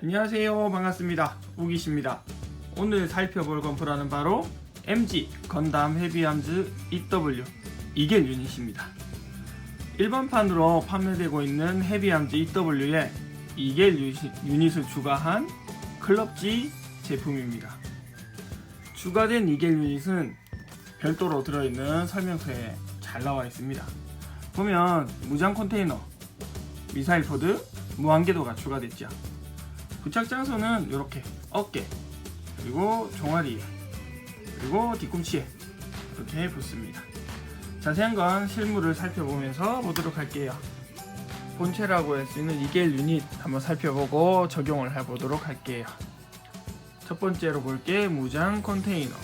안녕하세요. 반갑습니다. 우기십니다. 오늘 살펴볼 건프라는 바로 MG 건담 헤비암즈 EW 이겔 유닛입니다. 일반판으로 판매되고 있는 헤비암즈 EW에 유닛- 유닛을 추가한 클럽G 제품입니다. 추가된 이겔 유닛은 별도로 들어있는 설명서에 잘 나와 있습니다. 보면 무장 컨테이너 미사일 포드 무한궤도가 추가됐죠 부착 장소는 이렇게 어깨 그리고 종아리에 그리고 뒤꿈치에 이렇게 붙습니다. 자세한 건 실물을 살펴보면서 보도록 할게요. 본체라고 할 수 있는 이겔 유닛 한번 살펴보고 적용을 해보도록 할게요. 첫 번째로 볼 게 무장 컨테이너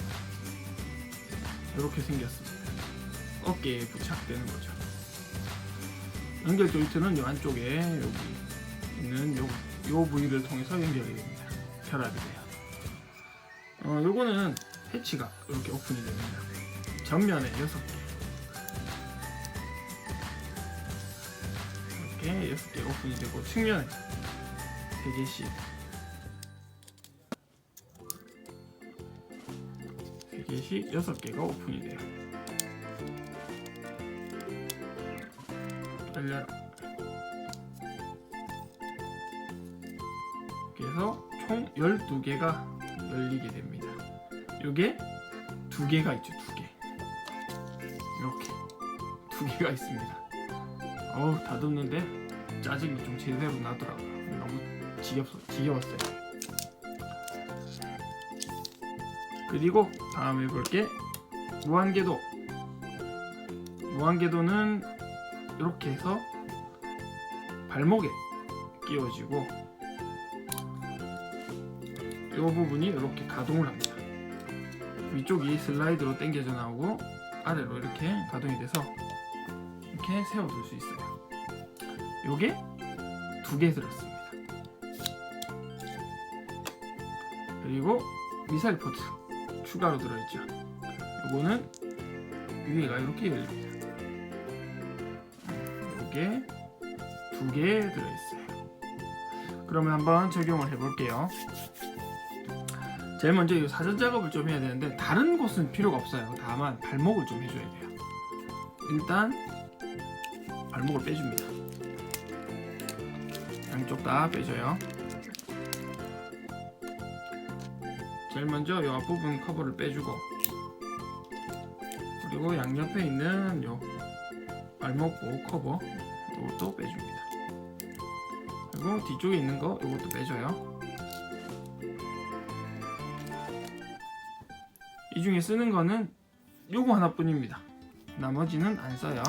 이렇게 생겼습니다. 어깨에 부착되는 거죠. 연결 조인트는 이 안쪽에 여기 있는 요, 요 부위를 통해서 연결이 됩니다. 결합이 돼요. 어, 요거는 패치가 이렇게 오픈이 됩니다. 전면에 6개. 이렇게 6개 오픈이 되고 측면에 3개씩 3개씩 6개가 오픈이 돼요. 열려라. 그래서 총 12개가 열리게 됩니다. 요게 두 개가 있죠, 두 개. 이렇게 두 개가 있습니다. 어우, 다듬는데 짜증이 좀 제대로 나더라고요. 너무 지겹어, 지겨웠어요. 그리고 다음에 볼 게 무한궤도. 무한궤도는 이렇게 해서 발목에 끼워지고 이 부분이 이렇게 가동을 합니다. 위쪽이 슬라이드로 당겨져 나오고 아래로 이렇게 가동이 돼서 이렇게 세워둘 수 있어요. 요게 두 개 들었습니다. 그리고 미사일 포트 추가로 들어있죠. 요거는 위에가 이렇게 열립니다. 요게 두 개 들어있어요. 그러면 한번 적용을 해볼게요. 제일 먼저 이 사전 작업을 좀 해야 되는데 다른 곳은 필요가 없어요. 다만 발목을 좀 해줘야 돼요. 일단 발목을 빼줍니다. 양쪽 다 빼줘요. 제일 먼저 이 앞부분 커버를 빼주고 그리고 양옆에 있는 요 발목고 커버 이것도 빼줍니다. 그리고 뒤쪽에 있는 거 이것도 빼줘요. 이 중에 쓰는 거는 요거 하나뿐입니다. 나머지는 안 써요.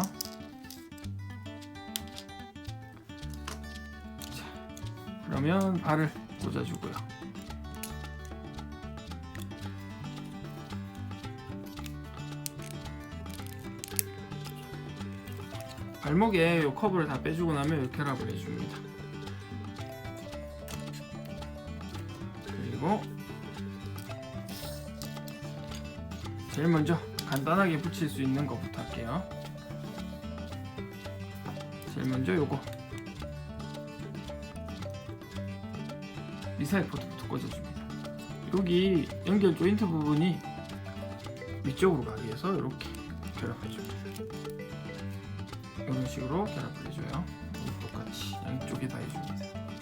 자, 그러면 발을 꽂아주고요. 발목에 요 커브를 다 빼주고 나면 이렇게 결합을 해줍니다. 제일 먼저 간단하게 붙일 수 있는 것부터 할게요. 제일 먼저 요거 미사일 포트부터 꽂아줍니다. 여기 연결 조인트 부분이 위쪽으로 가기 위해서 이렇게 결합해줍니다. 이런 식으로 결합을 해줘요. 똑같이 양쪽에 다 해줍니다.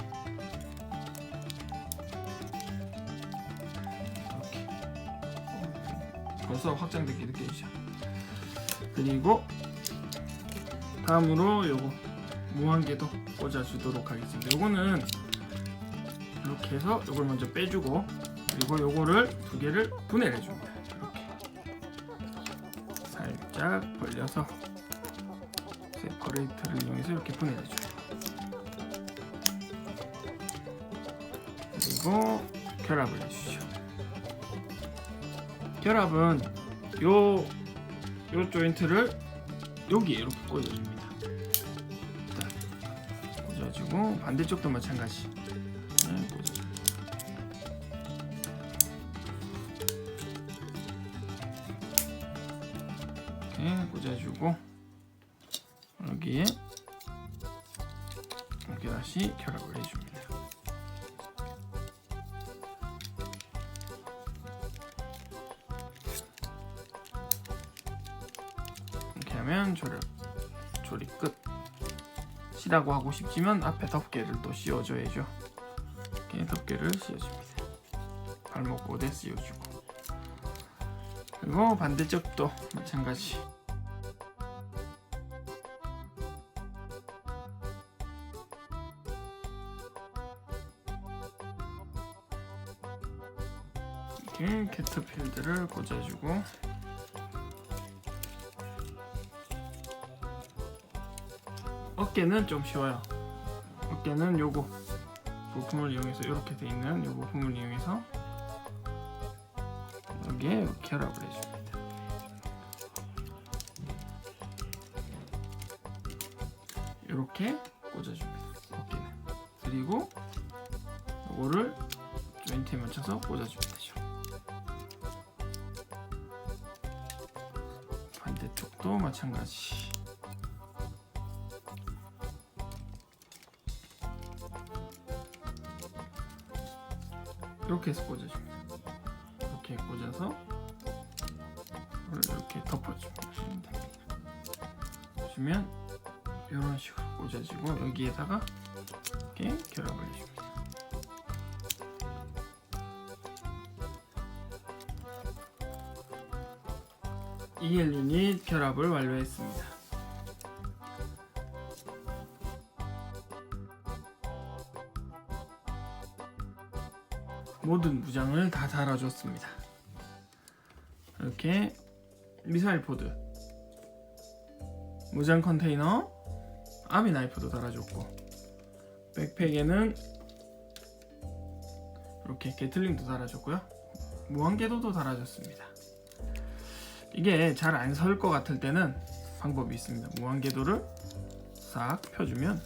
벌써 확장되게 느껴지죠. 그리고 다음으로 요거 무한궤도 꽂아주도록 하겠습니다. 요거는 이렇게 해서 요걸 먼저 빼주고 그리고 요거를 두 개를 분해를 해줍니다. 이렇게 살짝 벌려서 세퍼레이터를 이용해서 이렇게 분해를 해줘요. 그리고 결합을 해주죠. 결합은 요, 요 조인트를 여기에 이렇게 꽂아줍니다. 자, 꽂아주고 반대쪽도 마찬가지. 네. 이렇게 꽂아주고 여기에 이렇게 다시 결합을 해줍니다. 그러면 조립 조립 끝. 시라고 하고 싶지만 앞에 덮개를 또 씌워줘야죠. 이렇게 덮개를 씌워줍니다. 발목 고대 씌워주고 그리고 반대쪽도 마찬가지. 이렇게 캐터필드를 꽂아주고 어깨는 좀 쉬워요. 어깨는 요거 부품을 이용해서 이렇게 돼 있는 요 부품을 이용해서 여기에 결합을 해줍니다. 이렇게 꽂아줍니다. 어깨는 그리고 요거를 조인트에 맞춰서 꽂아주면 되죠. 반대쪽도 마찬가지. 이렇게 해서 꽂아줍니다. 이렇게 꽂아서 이렇게 덮어주시면 됩니다. 보시면 이런 식으로 꽂아지고 여기에다가 이렇게 결합을 해줍니다. 유닛 결합을 완료했습니다. 모든 무장을 다 달아줬습니다. 이렇게 미사일 포드, 무장 컨테이너, 아미 나이프도 달아줬고 백팩에는 이렇게 게틀링도 달아줬고요. 무한궤도도 달아줬습니다. 이게 잘 안 설 것 같을 때는 방법이 있습니다. 무한궤도를 싹 펴주면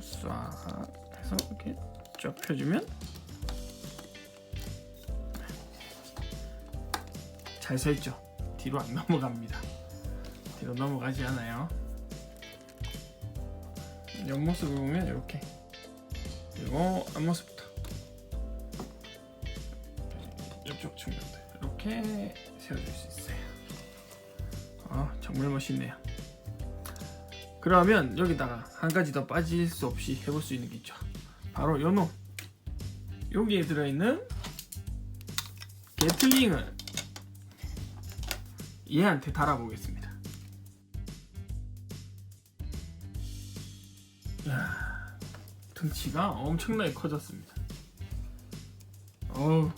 싹 해서 이렇게 쫙 펴주면 잘 서 있죠. 뒤로 안 넘어갑니다. 뒤로 넘어가지 않아요. 옆모습을 보면 이렇게 그리고 앞모습부터 옆쪽 측면도 이렇게 세워줄 수 있어요. 아 정말 멋있네요. 그러면 여기다가 한 가지 더 빠질 수 없이 해볼 수 있는 게 있죠. 바로 요놈 여기에 들어있는 게틀링을 얘한테 달아보겠습니다. 이야, 등치가 엄청나게 커졌습니다. 어우,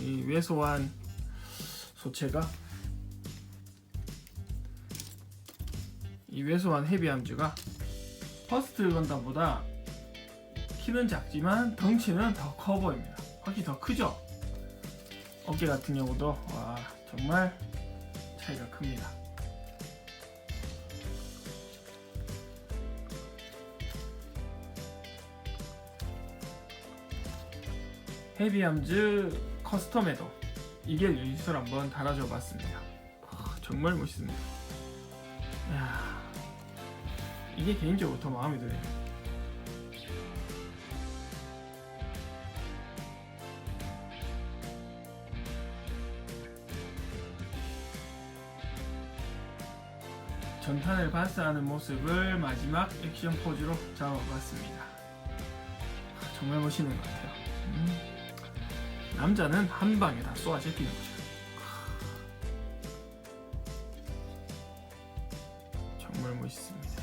이 왜소한 소체가 이 왜소한 헤비함즈가 퍼스트 건담보다 키는 작지만 덩치는 더 커 보입니다. 확실히 더 크죠? 어깨 같은 경우도 와 정말 차이가 큽니다. 헤비함즈 커스텀에도 이게 유닛을 한번 달아줘 봤습니다. 아, 정말 멋있습니다. 이야, 이게 개인적으로 더 마음에 들어요. 전탄을 발사하는 모습을 마지막 액션 포즈로 잡아봤습니다. 아, 정말 멋있는 것 같아요. 음. 남자는 한 방에 다 쏘아 제끼는 거죠. 정말 멋있습니다.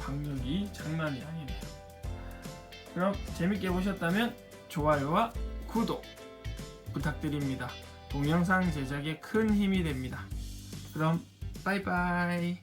박력이 장난이 아니네요. 그럼 재밌게 보셨다면 좋아요와 구독 부탁드립니다. 동영상 제작에 큰 힘이 됩니다. 그럼 빠이빠이.